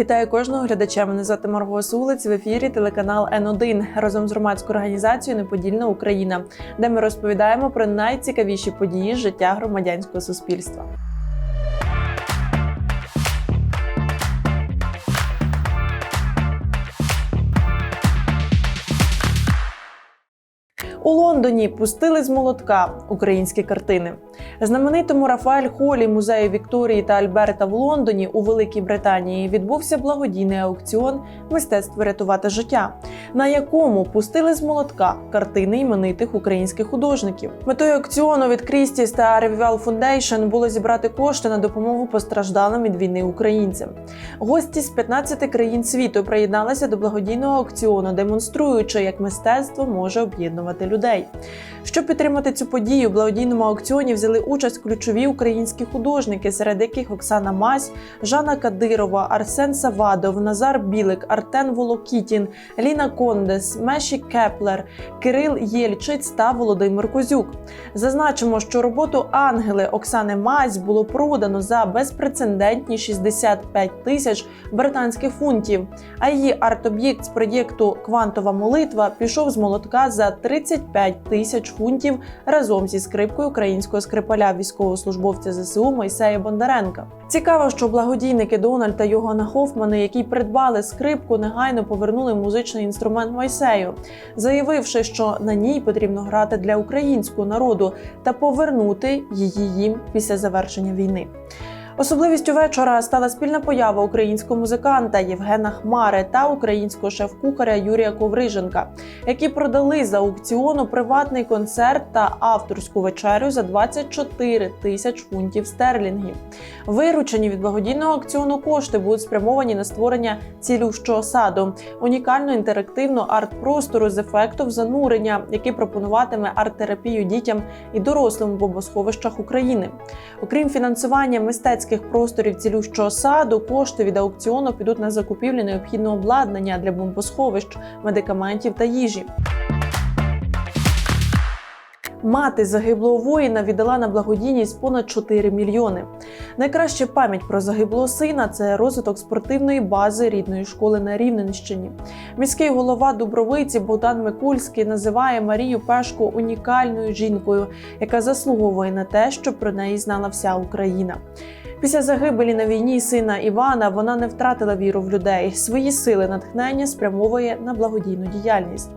Вітаю кожного глядача. Мене звати Марго Сулиць в ефірі телеканал Н1 разом з громадською організацією Неподільна Україна, де ми розповідаємо про найцікавіші події життя громадянського суспільства. У Лондоні пустили з молотка українські картини. Знаменитому Рафаель Холі музею Вікторії та Альберта в Лондоні у Великій Британії відбувся благодійний аукціон Мистецтво рятувати життя, на якому пустили з молотка картини іменитих українських художників. Метою аукціону від Крістіс та Revival Foundation було зібрати кошти на допомогу постраждалим від війни українцям. Гості з 15 країн світу приєдналися до благодійного аукціону, демонструючи, як мистецтво може об'єднувати людей. Щоб підтримати цю подію, в благодійному аукціоні взяли участь ключові українські художники, серед яких Оксана Мась, Жанна Кадирова, Арсен Савадов, Назар Білик, Артен Волокітін, Ліна Кондес, Меші Кеплер, Кирил Єльчиць та Володимир Козюк. Зазначимо, що роботу Ангели Оксани Мась було продано за безпрецедентні 65 тисяч британських фунтів. А її арт-об'єкт з проєкту Квантова молитва пішов з молотка за 35 тисяч фунтів разом зі скрипкою українського скрипаля військовослужбовця ЗСУ Мойсея Бондаренка. Цікаво, що благодійники Дональд та Йогана Хофмани, які придбали скрипку, негайно повернули музичний інструмент Мойсею, заявивши, що на ній потрібно грати для українського народу та повернути її їм після завершення війни. Особливістю вечора стала спільна поява українського музиканта Євгена Хмари та українського шеф-кухаря Юрія Ковриженка, які продали за аукціону приватний концерт та авторську вечерю за 24 тисяч фунтів стерлінгів. Виручені від благодійного аукціону кошти будуть спрямовані на створення цілющого саду, унікальну інтерактивну арт-простору з ефектом занурення, який пропонуватиме арт-терапію дітям і дорослим в бомбосховищах України. Окрім фінансування мистецьких просторів цілющого саду, кошти від аукціону підуть на закупівлю необхідного обладнання для бомбосховищ, медикаментів та їжі. Мати загиблого воїна віддала на благодійність понад 4 мільйони. Найкраща пам'ять про загиблого сина це розвиток спортивної бази рідної школи на Рівненщині. Міський голова Дубровиці Богдан Микульський називає Марію Пешко унікальною жінкою, яка заслуговує на те, щоб про неї знала вся Україна. Після загибелі на війні сина Івана вона не втратила віру в людей. Свої сили натхнення спрямовує на благодійну діяльність.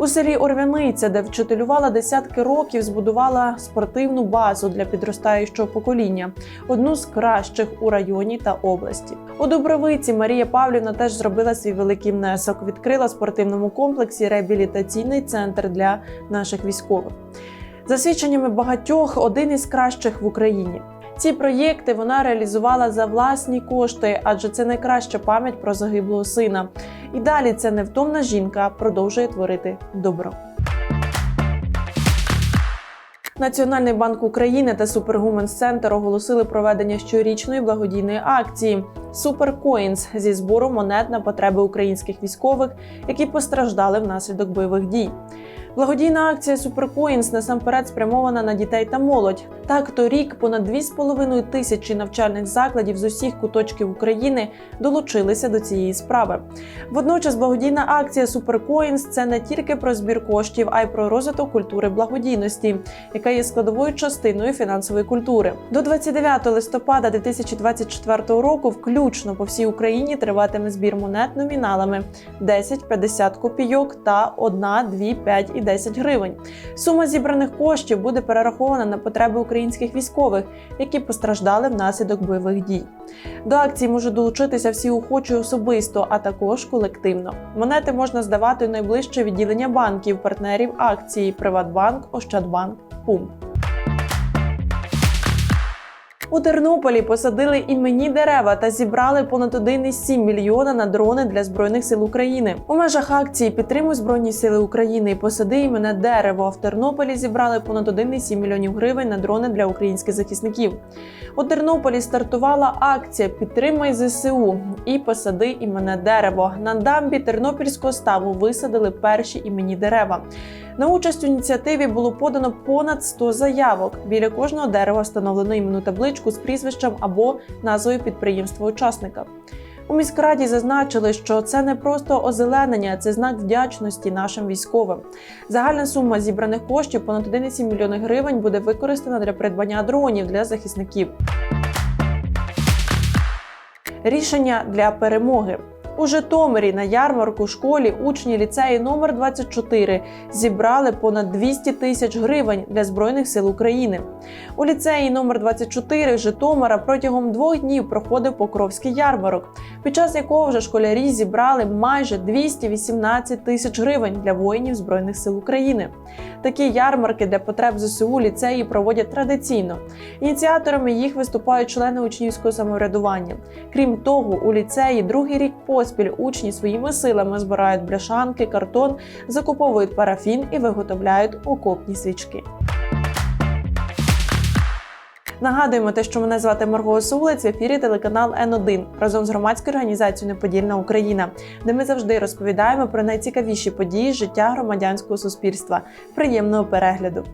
У селі Орвяниця, де вчителювала десятки років, збудувала спортивну базу для підростаючого покоління, одну з кращих у районі та області. У Дубровиці Марія Павлівна теж зробила свій великий внесок. Відкрила спортивному комплексі реабілітаційний центр для наших військових. За свідченнями багатьох, один із кращих в Україні. Ці проєкти вона реалізувала за власні кошти, адже це найкраща пам'ять про загиблого сина. І далі ця невтомна жінка продовжує творити добро. Національний банк України та Superhumans Центр оголосили проведення щорічної благодійної акції Supercoins зі збору монет на потреби українських військових, які постраждали внаслідок бойових дій. Благодійна акція Supercoins насамперед спрямована на дітей та молодь. Так, торік понад 2,5 тисячі навчальних закладів з усіх куточків України долучилися до цієї справи. Водночас, благодійна акція Supercoins – це не тільки про збір коштів, а й про розвиток культури благодійності, яка є складовою частиною фінансової культури. До 29 листопада 2024 року, включно по всій Україні, триватиме збір монет номіналами 10, 50 копійок та 1, 2, 5 і 10 гривень. Сума зібраних коштів буде перерахована на потреби українських військових, які постраждали внаслідок бойових дій. До акції можуть долучитися всі охочі особисто, а також колективно. Монети можна здавати у найближче відділення банків, партнерів акції Приватбанк, Ощадбанк, Пумп. У Тернополі посадили іменні дерева та зібрали понад 1,7 мільйона на дрони для збройних сил України. У межах акції Підтримуй Збройні Сили України і посади імене дерево. В Тернополі зібрали понад 1,7 мільйонів гривень на дрони для українських захисників. У Тернополі стартувала акція Підтримай ЗСУ і посади імене дерево. На дамбі Тернопільського ставу висадили перші іменні дерева. На участь у ініціативі було подано понад 100 заявок. Біля кожного дерева встановлено іменну табличку з прізвищем або назвою підприємства-учасника. У міськраді зазначили, що це не просто озеленення, це знак вдячності нашим військовим. Загальна сума зібраних коштів понад 1,7 мільйони гривень буде використана для придбання дронів для захисників. Рішення для перемоги. У Житомирі на ярмарку школі учні ліцею номер 24 зібрали понад 200 тисяч гривень для збройних сил України. У ліцеї номер 24 Житомира протягом двох днів проходив Покровський ярмарок, під час якого вже школярі зібрали майже 218 тисяч гривень для воїнів збройних сил України. Такі ярмарки для потреб ЗСУ ліцеї проводять традиційно. Ініціаторами їх виступають члени учнівського самоврядування. Крім того, у ліцеї другий рік поспіль учні своїми силами збирають бляшанки, картон, закуповують парафін і виготовляють окопні свічки. Нагадуємо те, що мене звати Марго Сулець в ефірі телеканал Н1 разом з громадською організацією Неподільна Україна, де ми завжди розповідаємо про найцікавіші події життя громадянського суспільства. Приємного перегляду!